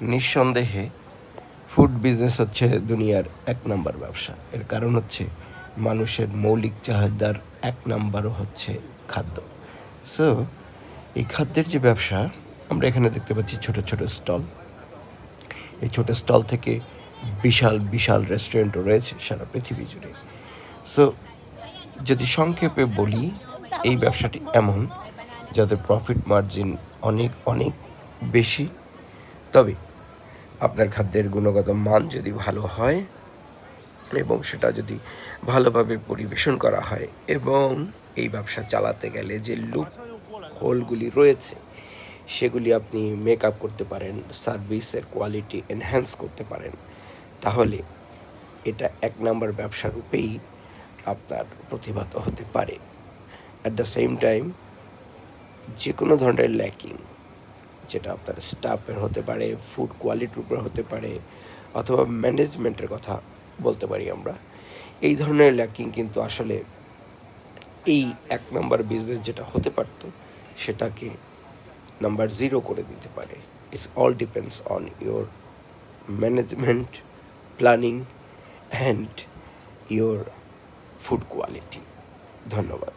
নিঃসন্দেহে food business হচ্ছে দুনিয়ার এক নাম্বার ব্যবসা। এর কারণ হচ্ছে মানুষের মৌলিক চাহিদার এক নাম্বারও হচ্ছে খাদ্য। সো এই খাদ্যের যে ব্যবসা, আমরা এখানে দেখতে পাচ্ছি ছোট ছোট স্টল। এই ছোট স্টল থেকে বিশাল বিশাল রেস্টুরেন্টও রয়েছে সারা পৃথিবী জুড়ে। সো যদি সংক্ষেপে বলি, এই ব্যবসাটি এমন যাদের প্রফিট মার্জিন অনেক অনেক বেশি। তবে আপনার খাদ্যের গুণগত মান যদি ভালো হয় এবং সেটা যদি ভালোভাবে পরিবেশন করা হয় এবং এই ব্যবসা চালাতে গেলে যে লুপ হোলগুলি রয়েছে, সেগুলি আপনি মেক আপ করতে পারেন সার্ভিসের কোয়ালিটি এনহ্যান্স করতে পারেন, তাহলে এটা এক নম্বর ব্যবসা রূপেই আপনার প্রতিভাত হতে পারে। অ্যাট দ্য সেম টাইম যে কোনো ধরনের ল্যাকিং যেটা আপনার স্টাফের হতে পারে ফুড কোয়ালিটির উপর হতে পারে, অথবা ম্যানেজমেন্টের কথা বলতে পারি আমরা। এই ধরনের ল্যাকিং কিন্তু আসলে এই এক নাম্বার বিজনেস যেটা হতে পারতো, সেটাকে নাম্বার জিরো করে দিতে পারে। It's all depends on your management planning and your food quality ধন্যবাদ।